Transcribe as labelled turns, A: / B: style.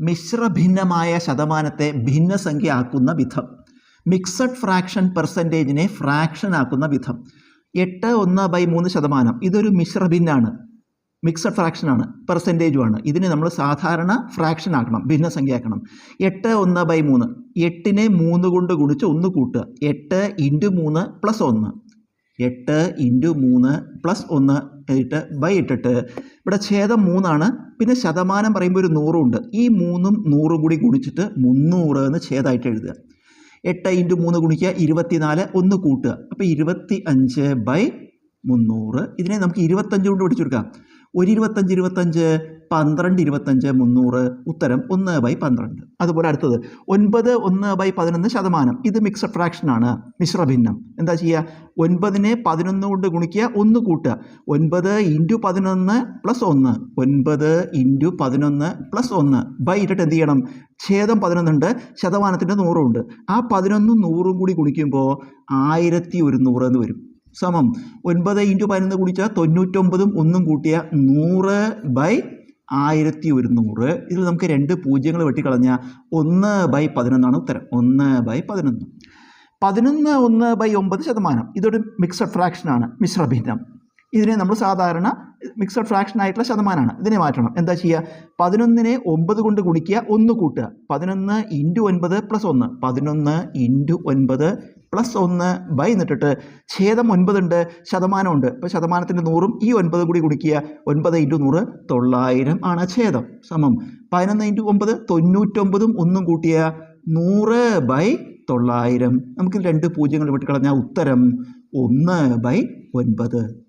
A: മിശ്രഭിന്നമായ ശതമാനത്തെ ഭിന്നസംഖ്യ ആക്കുന്ന വിധം. Mixed fraction പെർസെന്റേജിനെ fraction ആക്കുന്ന വിധം. എട്ട് ഒന്ന് ബൈ മൂന്ന് ശതമാനം. ഇതൊരു മിശ്രഭിന്നാണ്. മിക്സഡ് ഫ്രാക്ഷനാണ് പെർസെന്റേജുമാണ് ഇതിനെ നമ്മൾ സാധാരണ ഫ്രാക്ഷൻ ആക്കണം ഭിന്നസംഖ്യ ആക്കണം എട്ട് ഒന്ന് ബൈ മൂന്ന്. എട്ടിനെ മൂന്ന് കൊണ്ട് ഗുണിച്ച് ഒന്ന് കൂട്ടുക. എട്ട് ഇന്റു മൂന്ന് പ്ലസ് ഒന്ന്. എട്ട് ഇന്റു മൂന്ന് പ്ലസ് ഒന്ന് ഇട്ട് ബൈ ഇട്ടിട്ട് ഇവിടെ ഛേദം മൂന്നാണ്. പിന്നെ ശതമാനം പറയുമ്പോൾ ഒരു നൂറും ഉണ്ട്. ഈ മൂന്നും നൂറും കൂടി ഗുണിച്ചിട്ട് മുന്നൂറ് എന്ന് ഛേദമായിട്ട് എഴുതുക. എട്ട് ഇന്റു മൂന്ന് ഗുണിക്കുക ഇരുപത്തിനാല് ഒന്ന് കൂട്ടുക. അപ്പോൾ ഇരുപത്തി അഞ്ച് ബൈ മുന്നൂറ്. ഇതിനെ നമുക്ക് ഇരുപത്തഞ്ച് കൊണ്ട് പിടിച്ചു കൊടുക്കാം. ഒരു ഇരുപത്തഞ്ച് ഇരുപത്തഞ്ച് പന്ത്രണ്ട് ഇരുപത്തഞ്ച് മുന്നൂറ് ഉത്തരം ഒന്ന് ബൈ പന്ത്രണ്ട്. അതുപോലെ അടുത്തത് ഒൻപത് ഒന്ന് ബൈ പതിനൊന്ന് ശതമാനം. ഇത് മിക്സഡ് മിശ്ര ഭിന്നം. എന്താ ചെയ്യുക ഒൻപതിനെ പതിനൊന്ന് കൊണ്ട് ഗുണിക്കുക ഒന്ന് കൂട്ടുക. ഒൻപത് ഇന്റു പതിനൊന്ന് പ്ലസ് ഒന്ന്. ഒൻപത് ഇന്റു പതിനൊന്ന് പ്ലസ് ഒന്ന്. ബൈ ഇട്ടിട്ട് എന്ത് ചെയ്യണം? ഛേദം പതിനൊന്നുണ്ട് ശതമാനത്തിന്റെ നൂറുണ്ട് ആ പതിനൊന്നും നൂറും കൂടി ഗുണിക്കുമ്പോൾ ആയിരത്തി ഒരുന്നൂറ് എന്ന് വരും. സമം. ഒൻപത് ഇന്റു പതിനൊന്ന് കുടിച്ചാൽ തൊണ്ണൂറ്റൊമ്പതും ഒന്നും കൂട്ടിയ നൂറ് ബൈ ആയിരത്തി ഒരുന്നൂറ് ഇതിൽ നമുക്ക് രണ്ട് പൂജ്യങ്ങൾ വെട്ടിക്കളഞ്ഞാൽ ഒന്ന് ബൈ പതിനൊന്നാണ് ഉത്തരം. ഒന്ന് ബൈ പതിനൊന്ന്. പതിനൊന്ന് ഒന്ന് ബൈ ഒമ്പത് ശതമാനം. ഇതൊരു മിക്സഡ് ഫ്രാക്ഷനാണ് മിശ്രഭിന്നം ഇതിനെ നമ്മൾ സാധാരണ മിക്സഡ് ഫ്രാക്ഷൻ ആയിട്ടുള്ള ശതമാനമാണ് ഇതിനെ മാറ്റണം. എന്താ ചെയ്യുക പതിനൊന്നിനെ ഒമ്പത് കൊണ്ട് ഗുണിക്കുക ഒന്ന് കൂട്ടുക. പതിനൊന്ന് ഇന്റു ഒൻപത് പ്ലസ് ഒന്ന്. പതിനൊന്ന് ഇന്റു ഒൻപത് പ്ലസ് ഒന്ന് ബൈ എന്നിട്ടിട്ട് ഛേദം ഒൻപതുണ്ട് ശതമാനമുണ്ട്. അപ്പോൾ ശതമാനത്തിന്റെ നൂറും ഈ ഒൻപതും കൂടി ഗുണിക്കുക ഒൻപത് ഇന്റു നൂറ് തൊള്ളായിരം ആണ് ഛേദം സമം. പതിനൊന്ന് ഇന്റു ഒമ്പത് തൊണ്ണൂറ്റൊമ്പതും ഒന്നും കൂട്ടിയ നൂറ് ബൈ തൊള്ളായിരം. നമുക്ക് രണ്ട് പൂജ്യങ്ങൾ വിട്ടുകളഞ്ഞാൽ ഉത്തരം ഒന്ന് ബൈ ഒൻപത്.